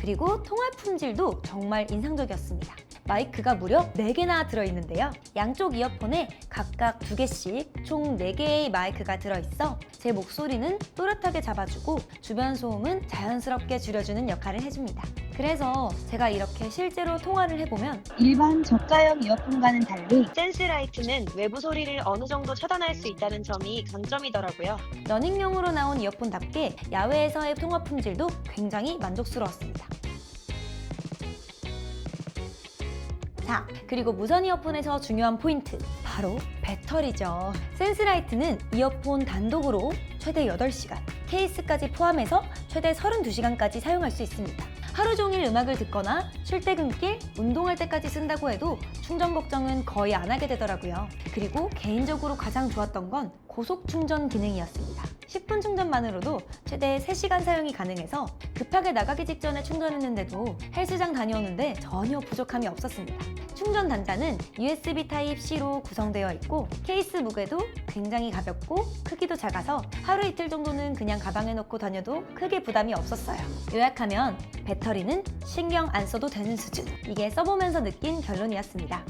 그리고 통화 품질도 정말 인상적이었습니다. 마이크가 무려 4개나 들어있는데요. 양쪽 이어폰에 각각 2개씩 총 4개의 마이크가 들어있어 제 목소리는 또렷하게 잡아주고 주변 소음은 자연스럽게 줄여주는 역할을 해줍니다. 그래서 제가 이렇게 실제로 통화를 해보면 일반 저가형 이어폰과는 달리 센스라이트는 외부 소리를 어느 정도 차단할 수 있다는 점이 강점이더라고요. 러닝용으로 나온 이어폰답게 야외에서의 통화 품질도 굉장히 만족스러웠습니다. 자, 그리고 무선 이어폰에서 중요한 포인트, 바로 배터리죠. 센스라이트는 이어폰 단독으로 최대 8시간, 케이스까지 포함해서 최대 32시간까지 사용할 수 있습니다. 하루 종일 음악을 듣거나 출퇴근길, 운동할 때까지 쓴다고 해도 충전 걱정은 거의 안 하게 되더라고요. 그리고 개인적으로 가장 좋았던 건 고속 충전 기능이었습니다. 10분 충전만으로도 최대 3시간 사용이 가능해서 급하게 나가기 직전에 충전했는데도 헬스장 다녀오는데 전혀 부족함이 없었습니다. 충전 단자는 USB Type-C로 구성되어 있고 케이스 무게도 굉장히 가볍고 크기도 작아서 하루 이틀 정도는 그냥 가방에 넣고 다녀도 크게 부담이 없었어요. 요약하면 배터리는 신경 안 써도 되는 수준. 이게 써보면서 느낀 결론이었습니다.